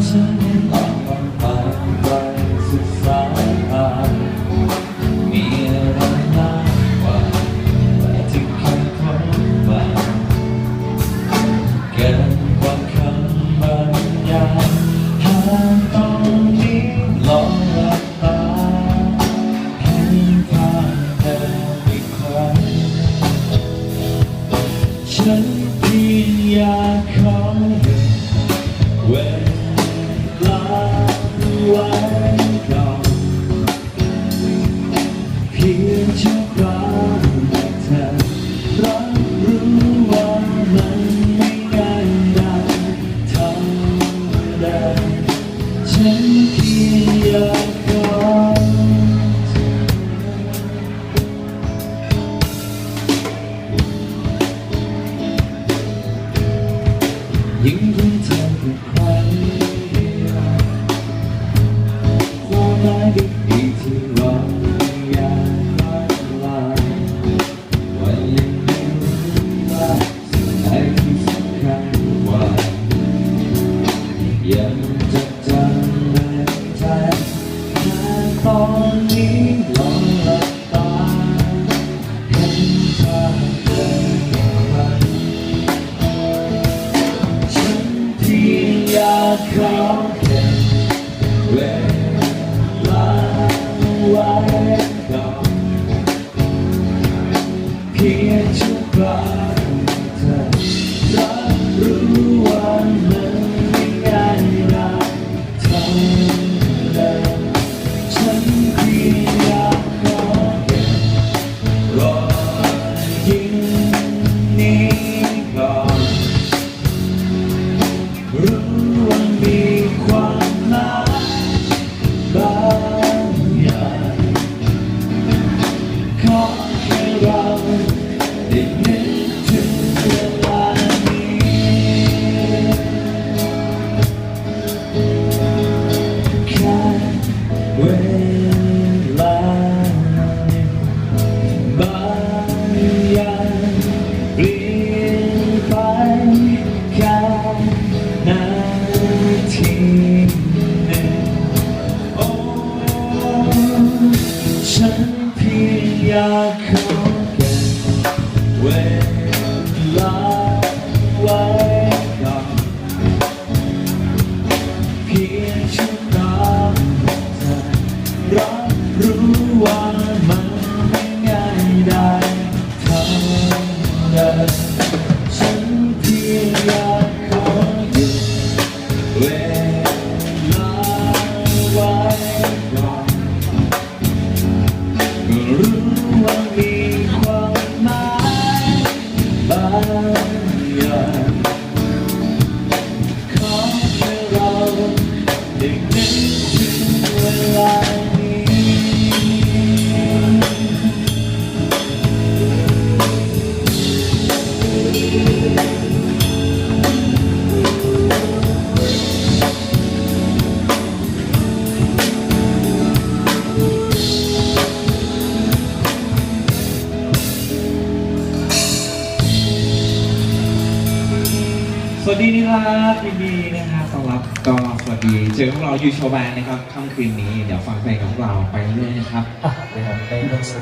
comes and เพียงชั่วคราเธอรับรู้ว่ามันไม่ง่ายดังธดาฉันเพียงอยากกอดยิ่ง Way. Digged to a lie. สวัสดีนี่ครับพี่บีนะครับต้อนรับก็สวัสดีเจอพวกเรายูโชว์แบนนะครับค่ำคืนนี้เดี๋ยวฟังเพลงของเราไปเรื่อยนะครับไปครับเรื่องสนุก